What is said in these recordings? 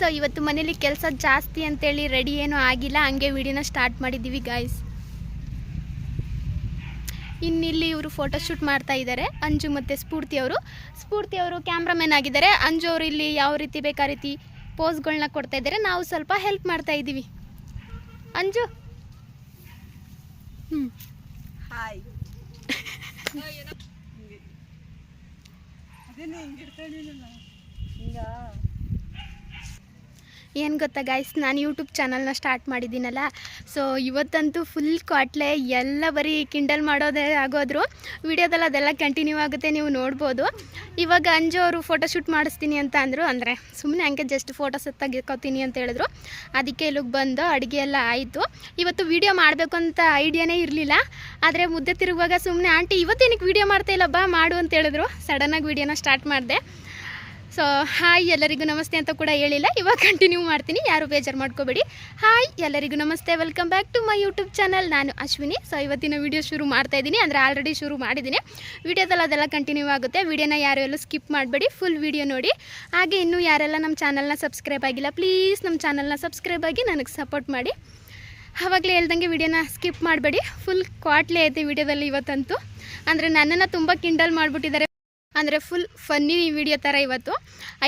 So ಇವತ್ತು ಮನೇಲಿ ಕೆಲಸ ಜಾಸ್ತಿ ಅಂತೇಳಿ ರೆಡಿ ಏನೂ ಆಗಿಲ್ಲ. ಹಂಗೆ ವಿಡಿಯೋನ ಸ್ಟಾರ್ಟ್ ಮಾಡಿದ್ದೀವಿ ಗಾಯ್ಸ್ ಇನ್ನಿಲ್ಲಿ ಇವರು ಫೋಟೋಶೂಟ್ ಮಾಡ್ತಾ ಇದ್ದಾರೆ. ಅಂಜು ಮತ್ತು ಸ್ಫೂರ್ತಿ ಅವರು. ಸ್ಫೂರ್ತಿ ಅವರು ಕ್ಯಾಮ್ರಾಮನ್ ಆಗಿದ್ದಾರೆ. ಅಂಜು ಅವರು ಇಲ್ಲಿ ಯಾವ ರೀತಿ ಬೇಕಾ ರೀತಿ ಪೋಸ್ಗಳನ್ನ ಕೊಡ್ತಾ ಇದ್ದಾರೆ. ನಾವು ಸ್ವಲ್ಪ ಹೆಲ್ಪ್ ಮಾಡ್ತಾ ಇದ್ದೀವಿ. ಅಂಜು. ಹ್ಞೂ ಹಾಯ್ ಹಿಂಗ? ಏನು ಗೊತ್ತಾ ಗಾಯ್ಸ್ ನಾನು ಯೂಟ್ಯೂಬ್ ಚಾನಲ್ನ ಸ್ಟಾರ್ಟ್ ಮಾಡಿದ್ದೀನಲ್ಲ ಸೊ ಇವತ್ತಂತೂ ಫುಲ್ ಕ್ವಾಟ್ಲೆ ಎಲ್ಲ ಬರೀ ಕಿಂಡಲ್ ಮಾಡೋದೇ ಆಗೋದ್ರು. ವಿಡಿಯೋದಲ್ಲಿ ಅದೆಲ್ಲ ಕಂಟಿನ್ಯೂ ಆಗುತ್ತೆ, ನೀವು ನೋಡ್ಬೋದು. ಇವಾಗ ಅಂಜು ಅವರು ಫೋಟೋಶೂಟ್ ಮಾಡಿಸ್ತೀನಿ ಅಂತ ಅಂದರು, ಅಂದರೆ ಸುಮ್ಮನೆ ಹಂಗೆ ಜಸ್ಟ್ ಫೋಟೋಸ್ ತೆಗಿಕೋತೀನಿ ಅಂತ ಹೇಳಿದ್ರು. ಅದಕ್ಕೆ ಇಲ್ಲಿಗೆ ಬಂದು ಅಡುಗೆ ಎಲ್ಲ ಆಯಿತು. ಇವತ್ತು ವಿಡಿಯೋ ಮಾಡಬೇಕು ಅಂತ ಐಡಿಯಾನೇ ಇರಲಿಲ್ಲ, ಆದರೆ ಮುದ್ದೆ ತಿರುಗುವಾಗ ಸುಮ್ಮನೆ ಆಂಟಿ, ಇವತ್ತೇನಕ್ಕೆ ವಿಡಿಯೋ ಮಾಡ್ತಾ ಇಲ್ಲ, ಬಾ, ಮಾಡು ಅಂತ ಹೇಳಿದ್ರು. ಸಡನ್ನಾಗಿ ವಿಡಿಯೋನ ಸ್ಟಾರ್ಟ್ ಮಾಡಿದೆ. ಸೊ ಹಾಯ್ ಎಲ್ಲರಿಗೂ ನಮಸ್ತೆ ಅಂತ ಕೂಡ ಹೇಳಿಲ್ಲ. ಇವಾಗ ಕಂಟಿನ್ಯೂ ಮಾಡ್ತೀನಿ. ಯಾರು ಬೇಜಾರು ಮಾಡ್ಕೋಬೇಡಿ. ಹಾಯ್ ಎಲ್ಲರಿಗೂ ನಮಸ್ತೆ. Welcome back to my YouTube channel ನಾನು ಅಶ್ವಿನಿ. ಸೊ ಇವತ್ತಿನ ವಿಡಿಯೋ ಶುರು ಮಾಡ್ತಾ ಇದ್ದೀನಿ. ಅಂದರೆ ಆಲ್ರೆಡಿ ಶುರು ಮಾಡಿದ್ದೀನಿ. ವೀಡಿಯೋದಲ್ಲಿ ಅದೆಲ್ಲ ಕಂಟಿನ್ಯೂ ಆಗುತ್ತೆ. ವಿಡಿಯೋನ ಯಾರು ಎಲ್ಲೂ ಸ್ಕಿಪ್ ಮಾಡಬೇಡಿ. ಫುಲ್ ವೀಡಿಯೋ ನೋಡಿ. ಹಾಗೆ ಇನ್ನೂ ಯಾರೆಲ್ಲ ನಮ್ಮ ಚಾನಲ್ನ ಸಬ್ಸ್ಕ್ರೈಬ್ ಆಗಿಲ್ಲ ಪ್ಲೀಸ್ ನಮ್ಮ ಚಾನಲ್ನ ಸಬ್ಸ್ಕ್ರೈಬ್ ಆಗಿ ನನಗೆ ಸಪೋರ್ಟ್ ಮಾಡಿ. ಆವಾಗಲೇ ಹೇಳ್ದಂಗೆ ವಿಡಿಯೋನ ಸ್ಕಿಪ್ ಮಾಡಬೇಡಿ. ಫುಲ್ ಕ್ವಾಟ್ಲೇ ಐತೆ ವಿಡಿಯೋದಲ್ಲಿ ಇವತ್ತಂತೂ. ಅಂದರೆ ನನ್ನನ್ನು ತುಂಬ ಕಿಂಡಲ್ ಮಾಡಿಬಿಟ್ಟಿದ್ದಾರೆ. ಅಂದರೆ ಫುಲ್ ಫನ್ನಿ ವಿಡಿಯೋ ಥರ ಇವತ್ತು.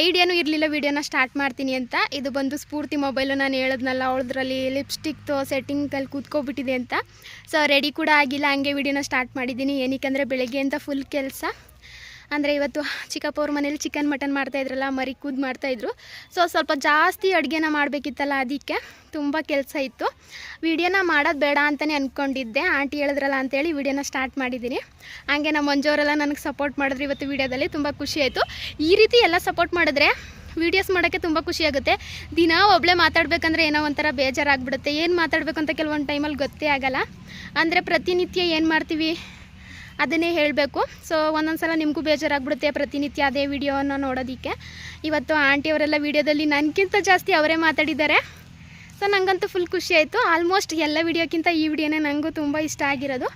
ಐಡಿಯಾನೂ ಇರಲಿಲ್ಲ ವಿಡಿಯೋನ ಸ್ಟಾರ್ಟ್ ಮಾಡ್ತೀನಿ ಅಂತ. ಇದು ಬಂದು ಸ್ಫೂರ್ತಿ ಮೊಬೈಲು ನಾನು ಹೇಳಿದ್ನಲ್ಲ, ಅವಳದ್ರಲ್ಲಿ ಲಿಪ್ಸ್ಟಿಕ್ದು ಸೆಟ್ಟಿಂಗಲ್ಲಿ ಕೂತ್ಕೊಬಿಟ್ಟಿದೆ ಅಂತ. ಸೊ ರೆಡಿ ಕೂಡ ಆಗಿಲ್ಲ, ಹಂಗೆ ವಿಡಿಯೋನ ಸ್ಟಾರ್ಟ್ ಮಾಡಿದ್ದೀನಿ. ಏನಕ್ಕೆ ಅಂದರೆ ಬೆಳಗ್ಗೆ ಅಂತ ಫುಲ್ ಕೆಲಸ. ಅಂದರೆ ಇವತ್ತು ಚಿಕ್ಕಪ್ಪ ಅವ್ರ ಮನೇಲಿ ಚಿಕನ್ ಮಟನ್ ಮಾಡ್ತಾಯಿದ್ರಲ್ಲ ಮರಿ ಕೂದ್ ಮಾಡ್ತಾಯಿದ್ರು ಸೊ ಸ್ವಲ್ಪ ಜಾಸ್ತಿ ಅಡುಗೆನ ಮಾಡಬೇಕಿತ್ತಲ್ಲ ಅದಕ್ಕೆ ತುಂಬ ಕೆಲಸ ಇತ್ತು. ವಿಡಿಯೋನ ಮಾಡೋದು ಬೇಡ ಅಂತಲೇ ಅಂದ್ಕೊಂಡಿದ್ದೆ ಆಂಟಿ ಹೇಳಿದ್ರಲ್ಲ ಅಂತೇಳಿ ವಿಡಿಯೋನ ಸ್ಟಾರ್ಟ್ ಮಾಡಿದ್ದೀನಿ. ಹಾಗೆ ನಮ್ಮ ಮಂಜವರೆಲ್ಲ ನನಗೆ ಸಪೋರ್ಟ್ ಮಾಡಿದ್ರು ಇವತ್ತು ವಿಡಿಯೋದಲ್ಲಿ. ತುಂಬ ಖುಷಿ ಆಯಿತು. ಈ ರೀತಿ ಎಲ್ಲ ಸಪೋರ್ಟ್ ಮಾಡಿದ್ರೆ ವೀಡಿಯೋಸ್ ಮಾಡೋಕ್ಕೆ ತುಂಬ ಖುಷಿಯಾಗುತ್ತೆ ದಿನ ಒಬ್ಬಳೇ ಮಾತಾಡಬೇಕಂದ್ರೆ ಏನೋ ಒಂಥರ ಬೇಜಾರಾಗ್ಬಿಡುತ್ತೆ. ಏನು ಮಾತಾಡಬೇಕು ಅಂತ ಕೆಲವೊಂದು ಟೈಮಲ್ಲಿ ಗೊತ್ತೇ ಆಗಲ್ಲ. ಅಂದರೆ ಪ್ರತಿನಿತ್ಯ ಏನು ಮಾಡ್ತೀವಿ? ಅದನ್ನೇ ಹೇಳಬೇಕು. ಸೊ ಒಂದೊಂದು ಸಲ ನಿಮಗೂ ಬೇಜಾರಾಗ್ಬಿಡುತ್ತೆ ಪ್ರತಿನಿತ್ಯ ಅದೇ ವಿಡಿಯೋನ ನೋಡೋದಕ್ಕೆ. ಇವತ್ತು ಆಂಟಿಯವರೆಲ್ಲ ವಿಡಿಯೋದಲ್ಲಿ ನನಗಿಂತ ಜಾಸ್ತಿ ಅವರೇ ಮಾತಾಡಿದ್ದಾರೆ. ಸೊ ನನಗಂತೂ ಫುಲ್ ಖುಷಿ ಆಯಿತು. ಆಲ್ಮೋಸ್ಟ್ ಎಲ್ಲ ವಿಡಿಯೋಕ್ಕಿಂತ ಈ ವಿಡಿಯೋನೇ ನನಗೂ ತುಂಬ ಇಷ್ಟ ಆಗಿರೋದು.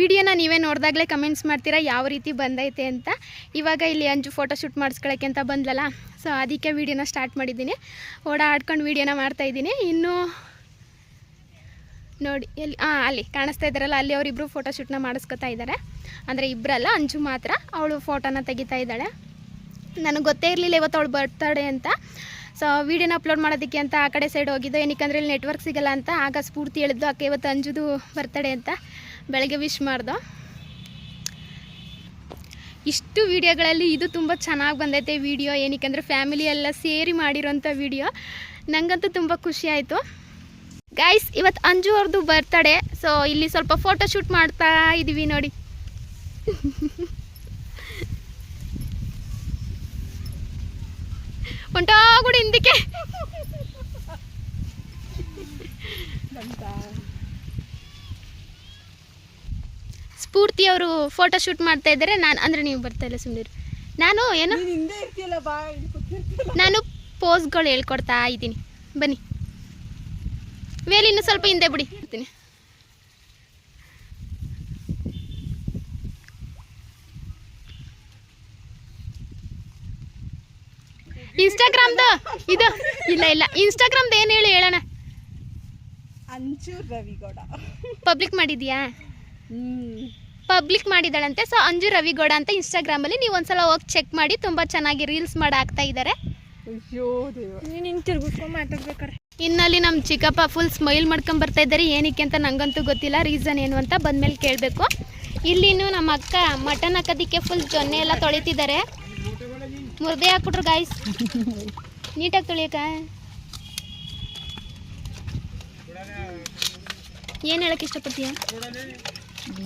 ವಿಡಿಯೋನ ನೀವೇ ನೋಡಿದಾಗಲೇ ಕಮೆಂಟ್ಸ್ ಮಾಡ್ತೀರಾ, ಯಾವ ರೀತಿ ಬಂದೈತೆ ಅಂತ. ಇವಾಗ ಇಲ್ಲಿ ಅಂಜು ಫೋಟೋ ಶೂಟ್ ಮಾಡಿಸ್ಕೊಳಕ್ಕೆ ಅಂತ ಬಂದ್ಲಲ್ಲ? ಸೊ ಅದಕ್ಕೆ ವಿಡಿಯೋನ ಸ್ಟಾರ್ಟ್ ಮಾಡಿದ್ದೀನಿ. ಓಡಾಡ್ಕೊಂಡು ವಿಡಿಯೋನ ಮಾಡ್ತಾಯಿದ್ದೀನಿ ಇನ್ನೂ ನೋಡಿ, ಎಲ್ಲಿ ಹಾಂ ಅಲ್ಲಿ ಕಾಣಿಸ್ತಾ ಇದ್ದಾರಲ್ಲ, ಅಲ್ಲಿ ಅವರಿಬ್ಬರು ಫೋಟೋಶೂಟ್ನ ಮಾಡಿಸ್ಕೊತಾ ಇದ್ದಾರೆ. ಅಂದರೆ ಇಬ್ಬರಲ್ಲ ಅಂಜು ಮಾತ್ರ ಅವಳು ಫೋಟೋನ ತೆಗಿತಾ ಇದ್ದಾಳೆ. ನನಗೆ ಗೊತ್ತೇ ಇರಲಿಲ್ಲ ಇವತ್ತು ಅವಳು ಬರ್ತಾಳೆ ಅಂತ. ಸೊ ವೀಡಿಯೋನ ಅಪ್ಲೋಡ್ ಮಾಡೋದಕ್ಕೆ ಅಂತ ಆ ಕಡೆ ಸೈಡ್ ಹೋಗಿದ್ದು. ಏನಕ್ಕೆ ಇಲ್ಲಿ ನೆಟ್ವರ್ಕ್ ಸಿಗಲ್ಲ ಅಂತ. ಆಗ ಸ್ಫೂರ್ತಿ ಹೇಳಿದ್ದು ಆಕೆ ಇವತ್ತು ಅಂಜುದು ಬರ್ತಡೆ ಅಂತ. ಬೆಳಗ್ಗೆ ವಿಶ್ ಮಾಡ್ದು. ಇಷ್ಟು ವಿಡಿಯೋಗಳಲ್ಲಿ ಇದು ತುಂಬ ಚೆನ್ನಾಗಿ ಬಂದೈತೆ ವಿಡಿಯೋ ಏನಕ್ಕೆ ಫ್ಯಾಮಿಲಿ ಎಲ್ಲ ಸೇರಿ ಮಾಡಿರೋಂಥ ವೀಡಿಯೋ ನನಗಂತೂ ತುಂಬ ಖುಷಿ ಆಯಿತು. ಗೈಸ್ ಇವತ್ತು ಅಂಜು ಅವ್ರದ್ದು ಬರ್ತಡೆ ಸೊ ಇಲ್ಲಿ ಸ್ವಲ್ಪ ಫೋಟೋ ಶೂಟ್ ಮಾಡ್ತಾ ಇದ್ದೀವಿ ನೋಡಿ. ಹೊಂಟೋಗುಡಿ ಹಿಂದಕ್ಕೆ. ಸ್ಫೂರ್ತಿಯವರು ಫೋಟೋ ಶೂಟ್ ಮಾಡ್ತಾ ಇದ್ದಾರೆ ನಾನು ಅಂದರೆ ನೀವು ಬರ್ತಾ ಇಲ್ಲ ಸುಮ್ಮನೆ ನಾನು ಏನು? ನಾನು ಪೋಸ್ಗಳು ಹೇಳ್ಕೊಡ್ತಾ ಇದ್ದೀನಿ ಬನ್ನಿ. ವೇಲ್ ಇನ್ನು ಸ್ವಲ್ಪ ಹಿಂದೆ ಬಿಡಿ. ಇರ್ತೀನಿ ಇನ್ಸ್ಟಾಗ್ರಾಮ್ದು ಇದು ಇಲ್ಲ ಇಲ್ಲ. ಇನ್ಸ್ಟಾಗ್ರಾಮ್ದು ಏನು ಹೇಳಿ ಹೇಳೋಣ? ಅಂಜೂರ್ ರವಿಗೌಡ ಪಬ್ಲಿಕ್ ಮಾಡಿದ್ಯಾ? ಪಬ್ಲಿಕ್ ಮಾಡಿದಾಳಂತೆ ಸೊ ಅಂಜು ರವಿಗೌಡ ಅಂತ ಇನ್ಸ್ಟಾಗ್ರಾಮಲ್ಲಿ ನೀವು ಒಂದ್ಸಲ ಹೋಗಿ ಚೆಕ್ ಮಾಡಿ. ತುಂಬ ಚೆನ್ನಾಗಿ ರೀಲ್ಸ್ ಮಾಡಿ ಹಾಕ್ತಾ ಇದ್ದಾರೆ. ಅಯ್ಯೋ ದೇವ ನೀನ್ ಹಿಂಗ್ ತಿರ್ಗಿಸ್ಕೊಂಡ್ ಮಾತಾಡ್ಬೇಕಾರೆ. ಇನ್ನಲ್ಲಿ ನಮ್ಮ ಚಿಕ್ಕಪ್ಪ ಫುಲ್ ಸ್ಮೈಲ್ ಮಾಡ್ಕೊಂಡ್ ಬರ್ತಾ ಇದ್ದಾರೆ. ಏನಕ್ಕೆ ಅಂತ ನಂಗಂತೂ ಗೊತ್ತಿಲ್ಲ. ರೀಸನ್ ಏನು ಅಂತ ಬಂದ್ಮೇಲೆ ಕೇಳಬೇಕು. ಇಲ್ಲಿನೂ ನಮ್ಮ ಅಕ್ಕ ಮಟನ್ ಹಾಕೋದಿಕ್ಕೆ ಫುಲ್ ಜೊನ್ನೆ ಎಲ್ಲ ತೊಳಿತಿದ್ದಾರೆ. ಮುರ್ದೆ ಹಾಕ್ಬಿಟ್ರು ಗಾಯ್ಸ್ ನೀಟಾಗಿ ತೊಳಿಯಕ ಏನು ಹೇಳಕ್ಕೆ ಇಷ್ಟಪಡ್ತೀಯ?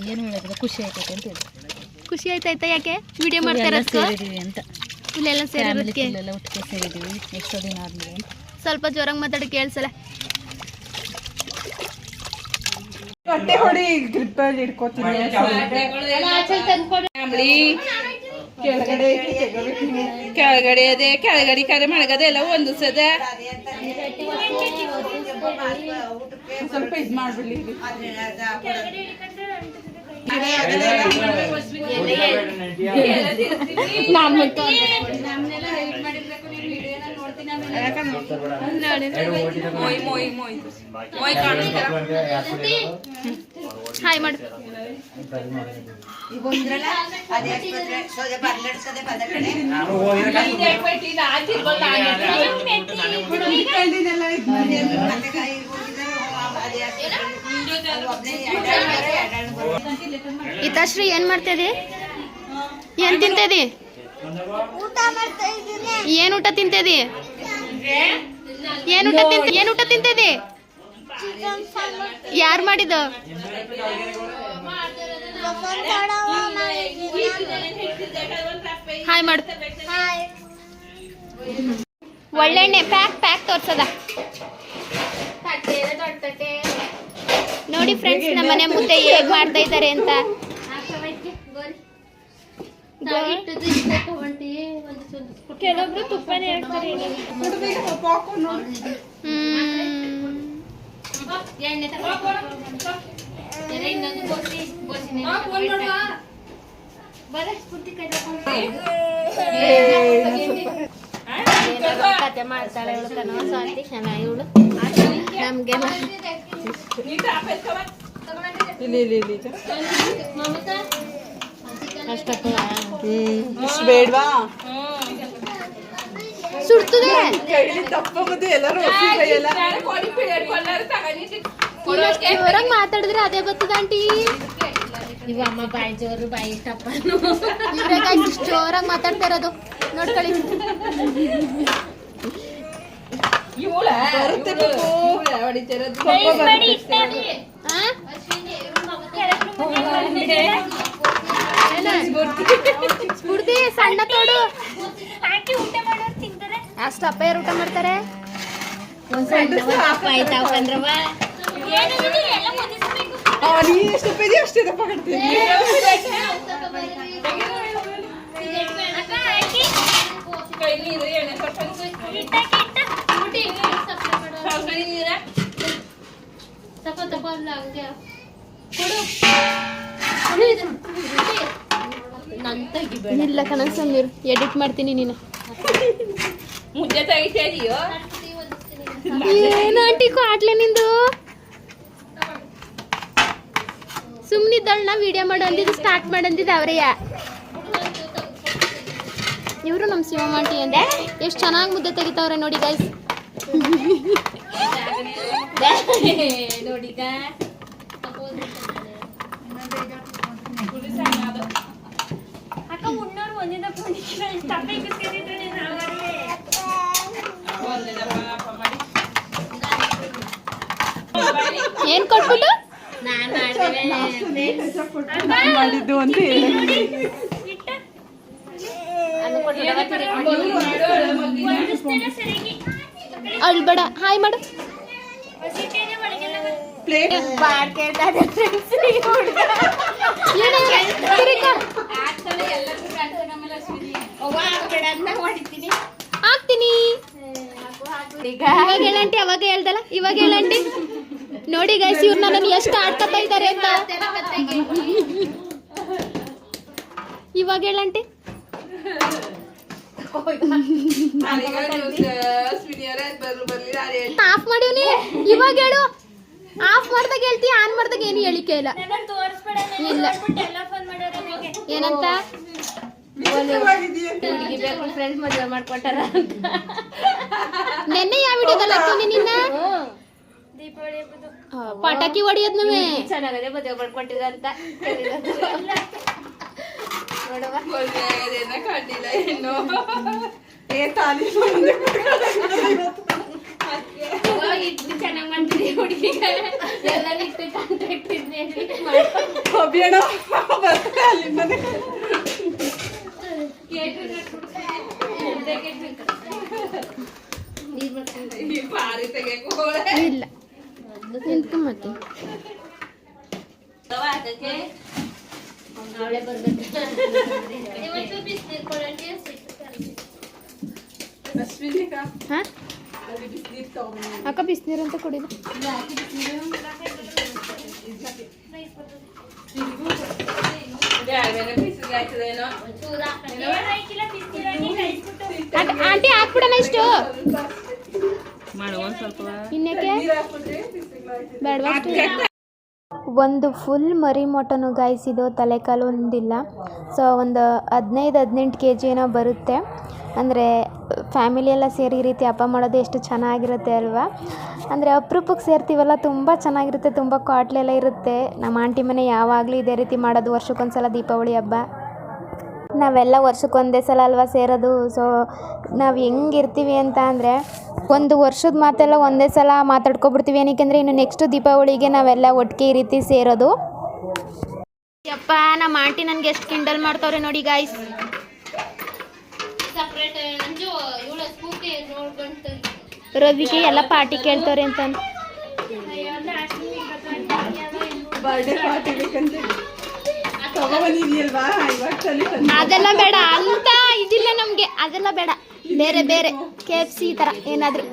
ಏನು ಹೇಳಿದ್ರೆ ಖುಷಿ ಆಯ್ತೈತೆ ಅಂತ ಹೇಳಿ. ಖುಷಿ ಆಯ್ತಾಯ್ತಾ ಯಾಕೆ? ವಿಡಿಯೋ ಮಾಡ್ತಾರೆ ಅಂತ. ಇಲ್ಲೆಲ್ಲ ಸೇರಿ ಸೇರಿರೋದಕ್ಕೆ ಎಲ್ಲ ಒಟ್ಟಿಗೆ ಸೇರಿದೀವಿ ಎಷ್ಟೋ ದಿನ ಆದ್ಮೇಲೆ ಸ್ವಲ್ಪ ಜೋರಾಗಿ ಮಾತಾಡಿ ಕೇಳಿಸಲ್ಲ. ಹೊಟ್ಟೆ ಹೊಡಿ ಗ್ರಿಪ್ಪಲ್ಲಿ ಇಟ್ಕೋತೀನಿ ಕೆಳಗಡೆ ನೀನು. ಕೆಳಗಡೆ ಅದೇ ಕೆಳಗಡೆ ಕರೆ ಮಳಗದೆ ಎಲ್ಲ ಒಂದು ಸದ ಒಂದ್ ಸ್ವಲ್ಪ ಇದ್ ಮಾಡ್ಬಿಡ್ಲಿ ಇಲ್ಲಿ. ಹಾಯ್ ಮಾಡಿ ಹಿತಾಶ್ರೀ ಏನ್ ಮಾಡ್ತಿದಿ ಏನ್ ತಿಂತದಿ ಏನ್ ಊಟ ತಿಂತದಿ ಏನ್ ಊಟ ತಿಂತ ಏನ್ ಊಟ ತಿಂತದಿ? ಯಾರ್ ಮಾಡಿದ ಹಾಯ್ ಮಾಡು. ಒಳ್ಳೆಣ್ಣೆ ಪ್ಯಾಕ್ ಪ್ಯಾಕ್ ತೋರ್ಸದ. ನೋಡಿ ಫ್ರೆಂಡ್ಸ್ ನಮ್ಮ ಮನೆ ಮುದ್ದೆ ಹೇಗ್ ಮಾಡ್ತಾ ಇದ್ದಾರೆ ಅಂತ. ಕೆಲವೊಬ್ರು ತುಪ್ಪನೇ ಹಾಕ್ತಾರೆ ಹ್ಮ್. ಕತೆ ಮಾಡ್ತಾಳೆ ಇವಳು ಕಣವ ಶಾಂತಿ ಚೆನ್ನಾಗಿ ಇವಳು ನಮ್ಗೆ ಅಷ್ಟಕ್ಕ ಇಷ್ಟು ಬೇಡ್ವಾ? ಸುಡ್ತದೆ. ಕೈಲಿ ತಪ್ಪ ಮತ್ತೆ ಎಲ್ಲರೂ ಮಾತಾಡಿದ್ರೆ ಅದೇ ಬರ್ತದ ಆಂಟಿ? ಇವ ಅಮ್ಮ ಬಾಯಿ ಜೋರು ಬಾಯಿ ಇವ್ರಾಗ ಇಷ್ಟು ಜೋರಾಗಿ ಮಾತಾಡ್ತಾ ಇರೋದು. ನೋಡ್ಕೊಳ್ಳಿ. ಹೊಡಿತಿರೋದು? ಸ್ಫೂರ್ತಿ ಸಣ್ಣ ತೋಡು ಅಷ್ಟು ಅಪ್ಪ ಯಾರು ಊಟ ಮಾಡ್ತಾರೆ ಆಯ್ತಾವಂದ್ರವ ನೀ ಎಷ್ಟು ಪೇಜಿ ಅಷ್ಟೇ ನನ್ ತೆಗಿಬೇಡ ಇಲ್ಲ ಕಣಕ್ ಎಡಿಟ್ ಮಾಡ್ತೀನಿ ನೀನು. ಮುದ್ದೆ ತೆಗಿತೀಯೋ ಏನು ಆಂಟಿ ಕಾಟ್ಲೆ ನಿಂದು? ಸುಮ್ಮನಿದ್ದಳನ್ನ ವಿಡಿಯೋ ಮಾಡು ಅಂದಿದ್ದು ಸ್ಟಾರ್ಟ್ ಮಾಡಂದಿದ್ದು ಅವರೆಯ ಇವರು ನಮ್ಮ ಶಿವಮ್ಮ ಆಂಟಿ ಅಂದೆ. ಎಷ್ಟು ಚೆನ್ನಾಗಿ ಮುದ್ದೆ ತೆಗಿತಾವ್ರೆ ನೋಡಿ ಗೈಸ್ ನೋಡಿ ಏನು ಕೊಟ್ಬಿಟ್ಟು ಮಾಡಿದ್ದು ಅಂತ ಅಳ್ಬೇಡ ಹಾಯ್ ಮಾಡು ಪ್ಲೇಟ್ ಏನೇ? ಹಾಕ್ತೀನಿ. ಇವಾಗ ಹೇಳಂಟಿ ಅವಾಗ ಹೇಳ್ದಲ್ಲ? ಇವಾಗ ಹೇಳಂಟಿ ನೋಡಿ ಗೈಸ್ ಇವ್ರು ನನ್ನನ್ನು ಎಷ್ಟು ಆಡ್ಕೊತಾ ಇದ್ದಾರೆ ಅಂತ. ಇವಾಗ ಹೇಳಂಟಿ ಆಫ್ ಮಾಡಿವ್ನಿ. ಇವಾಗ ಹೇಳು. ಆಫ್ ಮಾಡ್ದಾಗ ಹೇಳ್ತೀಯ ಆನ್ ಮಾಡ್ದಾಗ ಏನು ಹೇಳಿಕೆ ಇಲ್ಲ. ಇಲ್ಲ. ಏನಂತ? ಫ್ರೆಂಡ್ಸ್ ಮದುವೆ ಮಾಡ್ಕೊಟ್ಟಾರ ನೆನ್ನೆ ಯಾವ ವಿಡಿಯೋದಲ್ಲಿ ಹಾಕ್ತೀನಿ ನಿನ್ನ? ಪಟಾಕಿ ಹೊಡಿಯೋದ್ ನಮೇ ಚೆನ್ನಾಗದೆ ಮದುವೆ ಮಾಡ್ಕೊಟ್ಟಿದ ಅಂತ ನೋಡುವ. ಕಂಡಿಲ್ಲ ಇನ್ನು ಏ ತಾಲಿ ಚೆನ್ನಾಗಿ ಮಾಡ್ತೀರಿ ಹುಡುಗಿಗ. ಎಲ್ಲ ಕಾಂಟ್ಯಾಕ್ಟ್ ಇದ್ನೇ ಅಭಿಯಣ ಬರ್ತಾರೆ ಅಲ್ಲಿ ಮನೆ ಈ ಪಾರಿ ತೆಗೆಯಕ್ಕೆ ಹೋಳೆ ಇಲ್ಲ ನಿಂತ್ಕೊ ಮತ್ತೆ ಅವಳೆ ಬರ್ಬೇಕು ಇವತ್ತು ಬಿಸಿನೀರು ಕೊಡಂಡಿ ಅಶ್ವಿನಿಕ ಹಾ ಅಲ್ಲಿ ಬಿಸಿನೀರು ತಗೊಂಡು ಅಕ್ಕ ಬಿಸಿನೀರು ಅಂತ ಕುಡಿದು ಬೇರೆ ಬೇರೆ ಬಿಸಿಲು ಆಯ್ತದೇನೋ ಚೂರ ಹಾಕಿಲ್ಲ ಬಿಸಿನೀರಾಗಿ ಕಳಿಸ್ಬಿಟ್ಟು ಆಂಟಿ ಹಾಕ್ಬಿಡಣ ಇಷ್ಟು. ಸ್ವಲ್ಪ ಮಾಡುವ ಒಂದ್ ಸ್ವಲ್ಪ ಇನ್ನೇಕೆ? ಬೇಡವಾ? ಒಂದು ಫುಲ್ ಮರಿ ಮೊಟ್ಟನು ಗಾಯಿಸಿದ್ದು ತಲೆಕಾಲು ಒಂದಿಲ್ಲ. ಸೊ ಒಂದು ಹದಿನೈದು ಹದಿನೆಂಟು ಕೆ ಜಿ ಏನೋ ಬರುತ್ತೆ. ಅಂದರೆ ಫ್ಯಾಮಿಲಿ ಎಲ್ಲ ಸೇರಿ ಈ ರೀತಿ ಹಬ್ಬ ಮಾಡೋದು ಎಷ್ಟು ಚೆನ್ನಾಗಿರುತ್ತೆ ಅಲ್ವಾ? ಅಂದರೆ ಅಪರೂಪಕ್ಕೆ ಸೇರ್ತೀವಲ್ಲ, ತುಂಬ ಚೆನ್ನಾಗಿರುತ್ತೆ, ತುಂಬ ಕಾಟ್ಲೆಲ್ಲ ಇರುತ್ತೆ. ನಮ್ಮ ಆಂಟಿ ಮನೆ ಯಾವಾಗಲೂ ಇದೇ ರೀತಿ ಮಾಡೋದು, ವರ್ಷಕ್ಕೊಂದ್ಸಲ ದೀಪಾವಳಿ ಹಬ್ಬ. ನಾವೆಲ್ಲ ವರ್ಷಕ್ಕೊಂದೇ ಸಲ ಅಲ್ವಾ ಸೇರೋದು? ಸೊ ನಾವು ಹೆಂಗಿರ್ತೀವಿ ಅಂತ ಅಂದರೆ, ಒಂದು ವರ್ಷದ ಮಾತೆಲ್ಲ ಒಂದೇ ಸಲ ಮಾತಾಡ್ಕೊಬಿಡ್ತೀವಿ. ಏನಕ್ಕೆಂದರೆ ಇನ್ನು ನೆಕ್ಸ್ಟ್ ದೀಪಾವಳಿಗೆ ನಾವೆಲ್ಲ ಒಟ್ಟಿಗೆ ಈ ರೀತಿ ಸೇರೋದು. ಯಪ್ಪ, ನಮ್ಮ ಆಂಟಿ ನನಗೆ ಎಷ್ಟು ಕಿಂಡಲ್ ಮಾಡ್ತಾವ್ರೆ ನೋಡಿ ಗಾಯ್ಸ್ ಸಪ್ರೇಟ್ ಅಂಜು ಇವಳ ಸ್ಫೂರ್ತಿ ನೋಡ್ಕೊಂತ ರವಿಗೆ ಎಲ್ಲ ಪಾರ್ಟಿ ಕೇಳ್ತವ್ರೆ ಅಂತ ಅದೆಲ್ಲ ಬೇಡ ಅಂತ ಇದಿಲ್ಲ ನಮಗೆ. ಅದೆಲ್ಲ ಬೇಡ. ಬೇರೆ ಬೇರೆ. ಕೆ ಎಫ್ ಸಿ ಈ ಥರ ಏನಾದರೂ.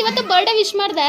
ಇವತ್ತು ಬರ್ಡೇ ವಿಶ್ ಮಾಡ್ದೆ.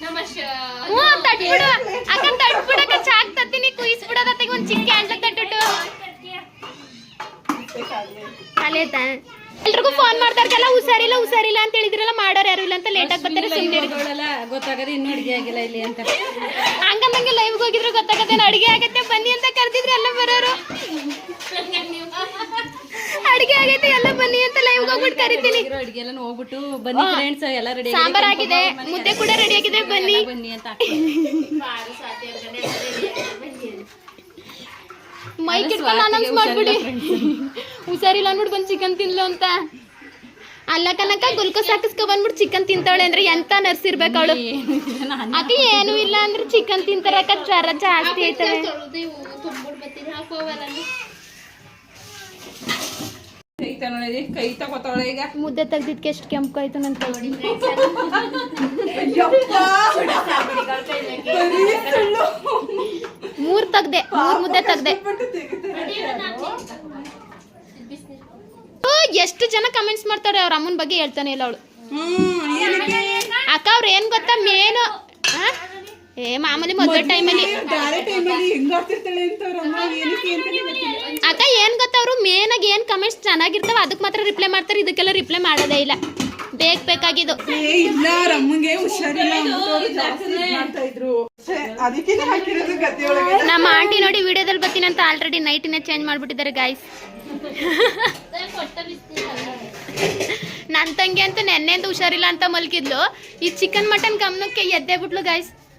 ಹ್ಞೂ ತಟ್ಬಿಡು ಅಕ್ಕ ತಟ್ಬಿಡಕ್ಕ ಚಾಕ್ ತತ್ತೀನಿ ಕುಯಿಸ್ಬಿಡೋದತ್ತಿಗೆ ಒಂದು ಚಿಕ್ಕ ಕ್ಯಾಂಡ್ಲ ತಟ್ಬಿಟ್ಟು ಅಲೇತ ಎಲ್ರಿಗೂ ಫೋನ್ ಮಾಡ್ತಾರಲ್ಲ ಹುಷಾರಿಲ್ಲ ಹುಷಾರಿಲ್ಲ ಅಂತ ಹೇಳಿದ್ರಲ್ಲ ಮಾಡೋರು ಯಾರು ಇಲ್ಲ ಅಂತ ಲೇಟಾಗಿ ಬರ್ತಾರೆ ಸುಮ್ಮನೆ ಗೊತ್ತಾಗದೆ ಇನ್ನೂ ಅಡಿಗೆ ಆಗಿಲ್ಲ ಇಲ್ಲಿ ಅಂತ. ಹಂಗಂದಂಗೆ ಲೈವ್ಗೆ ಹೋಗಿದ್ರು ಗೊತ್ತಾಗತ್ತೆ ಅಡುಗೆ ಆಗತ್ತೆ ಬನ್ನಿ ಅಂತ ಕರೆದಿದ್ರೆ ಎಲ್ಲ ಬರೋರು. ಅಡುಗೆ ಆಗೈತೆ ಎಲ್ಲ ಬನ್ನಿ ಅಂತ ಲೈವ್ ಹೋಗ್ಬಿಟ್ಟು ಕರಿತೀನಿ. ಅಡಿಗೆ ಎಲ್ಲ ಹೋಗ್ಬಿಟ್ಟು ಬನ್ನಿ ಫ್ರೆಂಡ್ಸ್ ಎಲ್ಲ ರೆಡಿ ಸಾಂಬಾರ್ ಆಗಿದೆ ಮುದ್ದೆ ಕೂಡ ರೆಡಿ ಆಗಿದೆ ಬನ್ನಿ. ಬನ್ನಿ ಅಂತ. ಮೈಕ್ ಇಟ್ಕೊಂಡು ಅನೌನ್ಸ್ ಮಾಡ್ಬಿಡಿ. ಹುಷಾರಿಲ್ಲ ಅಂದ್ಬಿಟ್ಟು ಬಂದು ಚಿಕನ್ ತಿನ್ಲು ಅಂತ. ಅಲ್ಲ ಕನಕ ಗುಲ್ಕೋಸ್ ಹಾಕಿಸ್ಕೊ ಬಂದ್ಬಿಟ್ಟು ಚಿಕನ್ ತಿಂತಾವಳೆ ಅಂದ್ರೆ ಎಂತ ನರ್ಸ್ ಇರ್ಬೇಕು ಅವಳು? ಅತಿ ಏನು ಇಲ್ಲ ಅಂದ್ರೆ ಚಿಕನ್ ತಿಂತಾರಕ್ಕ ಜ್ವರ ಜಾಸ್ತಿ ಆಯ್ತವೆ ತೊಳ್ದು ಇವು ತುಂಬಿಟ್ಟು ಬರ್ತೀನಿ ಹಾಕೋವಲ್ಲ ಅಲ್ಲಿ. ಕೈ ತಗೊಳ್ಳಿ ಕೈ ತಗೋತಾಳೆ ಈಗ. ಮುದ್ದೆ ತೆಗ್ದಿದ್ಕೆ ಎಷ್ಟು ಕೆಂಪು ಆಯ್ತು ನನ್ ತಗೊಳ್ಳಿ ಮೂರ್ ತೆಗ್ದೆ ಮೂರ್ ಮುದ್ದೆ ತೆಗ್ದೆ. ಎಷ್ಟು ಜನ ಕಮೆಂಟ್ಸ್ ಮಾಡ್ತಾರೆ ಅವ್ರ ಅಮ್ಮನ ಬಗ್ಗೆ ಹೇಳ್ತಾನೆ ಇಲ್ಲ ಅವಳು. ಅಕ್ಕ ಅವ್ರ ಏನ್ ಗೊತ್ತಾ ಮೇನು ಏ ಮಾಮೂಲಿ ಮದುವೆ ಟೈಮಲ್ಲಿ ಅಕ್ಕ ಏನ್ ಗೊತ್ತಾ ಅವರು ಮೇನ್ ಆಗಿ ಏನ್ ಕಮೆಂಟ್ಸ್ ಚೆನ್ನಾಗಿರ್ತಾವ ಅದಕ್ಕೆ ಮಾತ್ರ ರಿಪ್ಲೈ ಮಾಡ್ತಾರೆ ಇದಕ್ಕೆಲ್ಲ ರಿಪ್ಲೈ ಮಾಡೋದೇ ಇಲ್ಲ. ಬೇಕ್ ಬೇಕಾಗಿದ್ದು. ಇಲ್ಲ ನಮ್ಮ ಆಂಟಿ ನೋಡಿ ವಿಡಿಯೋದಲ್ಲಿ ಬರ್ತೀನಿ ಅಂತ ಆಲ್ರೆಡಿ ನೈಟಿನ ಚೇಂಜ್ ಮಾಡ್ಬಿಟ್ಟಿದ್ದಾರೆ ಗಾಯ್ಸ್ ನನ್ನ ತಂಗಿ ಅಂತೂ ನೆನ್ನೆಂದು ಹುಷಾರಿಲ್ಲ ಅಂತ ಮಲ್ಕಿದ್ಲು ಈ ಚಿಕನ್ ಮಟನ್ ಗಮನಕ್ಕೆ ಎದ್ದೇ ಬಿಟ್ಲು ಗಾಯ್ಸ್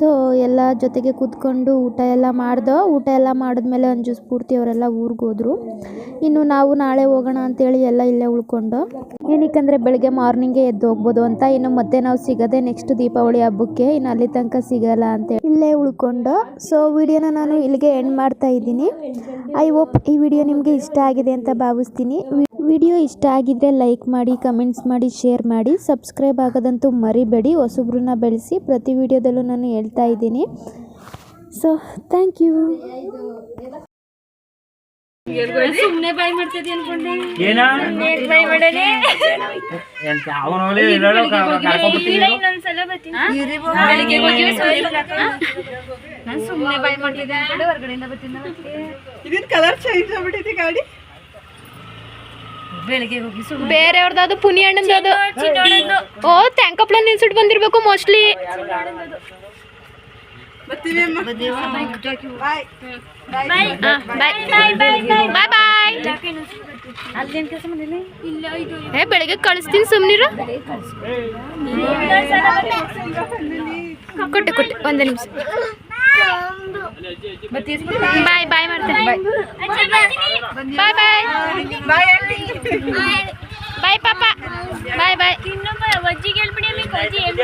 ಸೊ ಎಲ್ಲ ಜೊತೆಗೆ ಕೂತ್ಕೊಂಡು ಊಟ ಎಲ್ಲ ಮಾಡ್ದೋ, ಊಟ ಎಲ್ಲ ಮಾಡಿದ್ಮೇಲೆ ಅಂಜು ಪೂರ್ತಿ ಅವರೆಲ್ಲ ಊರಿಗೆ ಹೋದ್ರು. ಇನ್ನು ನಾವು ನಾಳೆ ಹೋಗೋಣ ಅಂತೇಳಿ ಎಲ್ಲ ಇಲ್ಲೇ ಉಳ್ಕೊಂಡು. ಏನಕ್ಕಂದರೆ ಬೆಳಗ್ಗೆ ಮಾರ್ನಿಂಗೇ ಎದ್ದು ಹೋಗ್ಬೋದು ಅಂತ. ಇನ್ನು ಮತ್ತೆ ನಾವು ಸಿಗೋದೆ ನೆಕ್ಸ್ಟ್ ದೀಪಾವಳಿ ಹಬ್ಬಕ್ಕೆ. ಇನ್ನು ಅಲ್ಲಿ ತನಕ ಸಿಗಲ್ಲ ಅಂತ ಇಲ್ಲೇ ಉಳ್ಕೊಂಡು. ಸೊ ವಿಡಿಯೋನ ನಾನು ಇಲ್ಲಿಗೆ ಎಂಡ್ ಮಾಡ್ತಾ ಇದ್ದೀನಿ. ಐ ಹೋಪ್ ಈ ವಿಡಿಯೋ ನಿಮಗೆ ಇಷ್ಟ ಆಗಿದೆ ಅಂತ ಭಾವಿಸ್ತೀನಿ. ವಿಡಿಯೋ ಇಷ್ಟ ಆಗಿದ್ದರೆ ಲೈಕ್ ಮಾಡಿ ಕಮೆಂಟ್ಸ್ ಮಾಡಿ ಶೇರ್ ಮಾಡಿ. ಸಬ್ಸ್ಕ್ರೈಬ್ ಆಗೋದಂತೂ ಮರಿಬೇಡಿ. ಹೊಸಬ್ರನ್ನ ಬೆಳೆಸಿ. ಪ್ರತಿ ವಿಡಿಯೋದಲ್ಲೂ ನಾನು ಹೇಳ್ತಾ ಇದ್ದೀನಿ. ಸೊ ಥ್ಯಾಂಕ್ ಯು ಸುಮ್ನೆ ಬಾಯ್ ಮಾಡ್ತಿದ್ದಿ ಅನ್ಕೊಂಡೆ? ಕರ್ಕೊಂಡ್ಬಿಡ್ತೀನಿ ಸುಮ್ಮನೆ ಬಾಯ್ ಮಾಡ್ತಿದ್ದೆ ಅನ್ಕೊಂಡು ಹೊರಗಡೆಯಿಂದ ಕಲರ್ ಚೇಂಜ್ ಆಗ್ಬಿಟ್ಟೈತಿ ಗಾಡಿ. ಬೆಳಿಗ್ಗೆ ಹೋಗಿ ಸುಮ್ಮನೆ ಬೇರೆಯವ್ರದ್ದು ಪುನಿ ಅಣ್ಣಂದು ಓ ಟ್ಯಾಂಕಪ್ಲ ನಿಲ್ಸಿಟ್ಟು ಬಂದಿರಬೇಕು ಮೋಸ್ಟ್ಲಿ. ಬರ್ತೀವಿ ಅಮ್ಮ ಬಾಯ್ ಬಾಯ್ ಬಾಯ್ ಬಾಯ್ ಅಲ್ಲೇನ್ ಕೆಲಸ ಮಾಡಿಲ್ಲ ಏ ಬೆಳಗ್ಗೆ ಕಳಿಸ್ತೀನಿ ಸುಮ್ಮನಿರು ಕೊಟ್ಟೆ ಕೊಟ್ಟೆ ಒಂದೇ ನಿಮಿಷ. ಬಾಯ್ ಬಾಯ್ ಮಾಡ್ತೇನೆ ಬಾಯ್ ಬಾಯ್ ಬಾಯ್ ಬಾಯ್ ಪಾಪ ಬಾಯ್ ಬಾಯ್ ಏ ಅಜ್ಜಿಗೆ ಹೇಳ್ಬಿಡಿ ಅಜ್ಜಿ ಹೆಂಗ್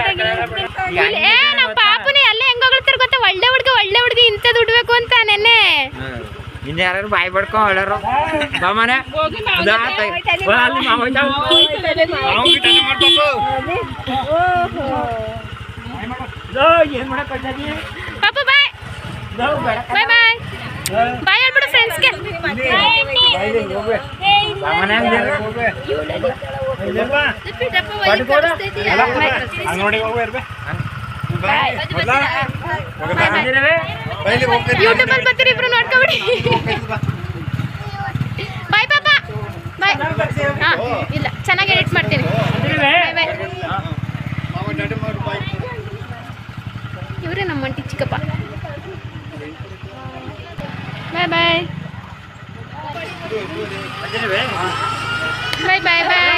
ಇಂಥದ್ದು ಉಡ್ಬೇಕು ಅಂತ ನೆನ್ನೆ. ಯಾರು ಬಾಯಿ ಬಡ್ಕೊ ಹೇಳಾರು? ಪಾಪ ಬಾಯ್. ಬಾಯ್ ಬಾಯ್ ಬಾಯ್ ಹೇಳ್ಬಿಡು ಫ್ರೆಂಡ್ಸ್ಗೆ ಬಾಯ್ಲಿ, ಹೋಗ್ಬೆ. ಅಲ್ಲ? ಯೂಟ್ಯೂಬಲ್ಲಿ ಬರ್ತೀರಿ? ಇಬ್ರು ನೋಡ್ಕೊಬಿಡಿ. ಬಾಯ್ ಪಾಪ. ಬಾಯ್. ಹಾ ಇಲ್ಲ. ಚೆನ್ನಾಗಿ ಎಡಿಟ್ ಮಾಡ್ತೀನಿ ಇವರೇ ನಮ್ಮ ಅಂಟಿ ಚಿಕ್ಕಪ್ಪ. ಬಾಯ್ ಬಾಯ್? ಬಾಯ್ ಬಾಯ್ ಬಾಯ್.